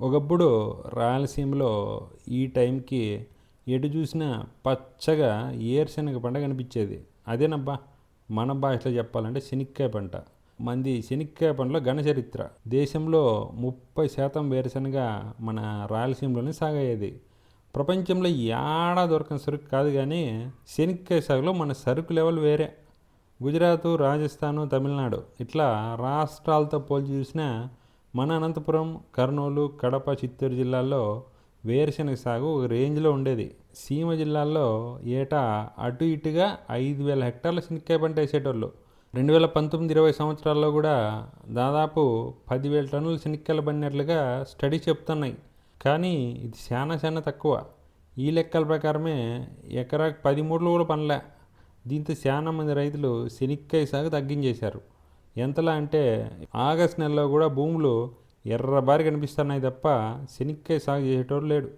ఒకప్పుడు రాయలసీమలో ఈ టైంకి ఎటు చూసినా పచ్చగా ఏరుశనగ పంట కనిపించేది. అదేనబ్బా మన భాషలో చెప్పాలంటే శనిక్కాయ పంట. మంది శనిక్కాయ పంటలో ఘన చరిత్ర. దేశంలో ముప్పై శాతం వేరుశనగ మన రాయలసీమలోనే సాగయ్యేది. ప్రపంచంలో ఏడా దొరకని సరుకు కాదు కానీ శనిక్కాయ సాగులో మన సరుకు లెవెల్ వేరే. గుజరాత్ రాజస్థాను తమిళనాడు ఇట్లా రాష్ట్రాలతో పోల్చి చూసినా మన అనంతపురం కర్నూలు కడప చిత్తూరు జిల్లాల్లో వేరుశనగ సాగు ఒక రేంజ్లో ఉండేది. సీమ జిల్లాల్లో ఏటా అటు ఇటుగా ఐదు వేల హెక్టార్ల శనక్కాయ పంట వేసేటోళ్ళు. రెండు వేల పంతొమ్మిది ఇరవై సంవత్సరాల్లో కూడా దాదాపు పదివేల టన్నుల శనక్కాయలు పడినట్లుగా స్టడీ చెప్తున్నాయి. కానీ ఇది చాలా చాలా తక్కువ. ఈ లెక్కల ప్రకారమే ఎకరాకు పది మూడులు కూడా పనిలే దీంతో చాలా మంది రైతులు శనక్కాయ సాగు తగ్గించేశారు. ఎంతలా అంటే ఆగస్ట్ నెలలో కూడా భూములు ఎర్రబారి కనిపిస్తున్నాయి తప్ప శనక్కాయ సాగు చేసేటోడు లేడు.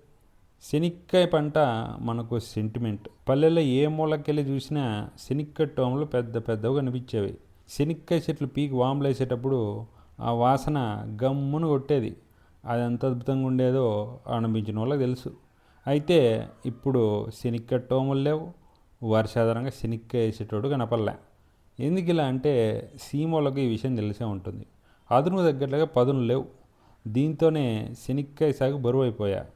శనక్కాయ పంట మనకు సెంటిమెంట్ పల్లెల్లో ఏ మూలకెళ్ళి చూసినా శనిక్కాయ టోములు పెద్ద పెద్దవి కనిపించేవి. శనక్కాయ చెట్లు పీకి వాములు వేసేటప్పుడు ఆ వాసన గమ్మును కొట్టేది. అది ఎంత అద్భుతంగా ఉండేదో అనిపించిన వాళ్ళకి తెలుసు. అయితే ఇప్పుడు శనిక్కాయ టోములు లేవు. వర్షాధారంగా శనక్కాయ వేసేటోడు కనపడలే. ఎందుకు ఇలా అంటే సీమలకు ఈ విషయం తెలిసే ఉంటుంది. అదును తగ్గట్లుగా పదును లేవు. దీంతోనే శనిక్కాయ సాగు బరువు అయిపోయా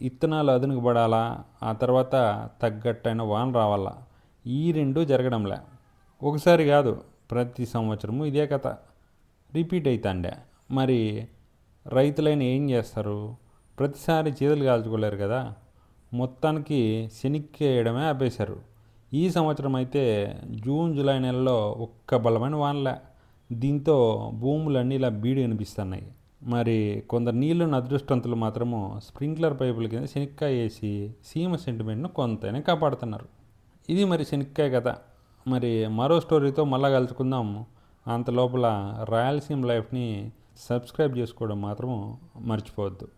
ఇత్తనాలు అదునుకు పడాలా? ఆ తర్వాత తగ్గట్టైన వాన రావాలా? ఈ రెండు జరగడంలే. ఒకసారి కాదు ప్రతి సంవత్సరము ఇదే కథ. రిపీట్ అవుతాండే మరి రైతులైన ఏం చేస్తారు? ప్రతిసారి చీదలు కాల్చుకోలేరు కదా. మొత్తానికి శనిక్కేయడమే వేయడమే ఆపేశారు. ఈ సంవత్సరం అయితే జూన్ జూలై నెలలో ఒక్క బలమైన వానలే. దీంతో భూములన్నీ ఇలా బీడు కనిపిస్తున్నాయి మరి కొందరు నీళ్ళు అదృష్టవంతులు మాత్రము స్ప్రింక్లర్ పైపుల కింద శనక్కాయ వేసి సీమ సెంటిమెంట్ను కొంతైనా కాపాడుతున్నారు. ఇది మరి శనక్కాయ కథ. మరి మరో స్టోరీతో మళ్ళా కలుసుకుందాం. అంత లోపల రాయలసీమ లైఫ్ని సబ్స్క్రైబ్ చేసుకోవడం మాత్రం మర్చిపోవద్దు.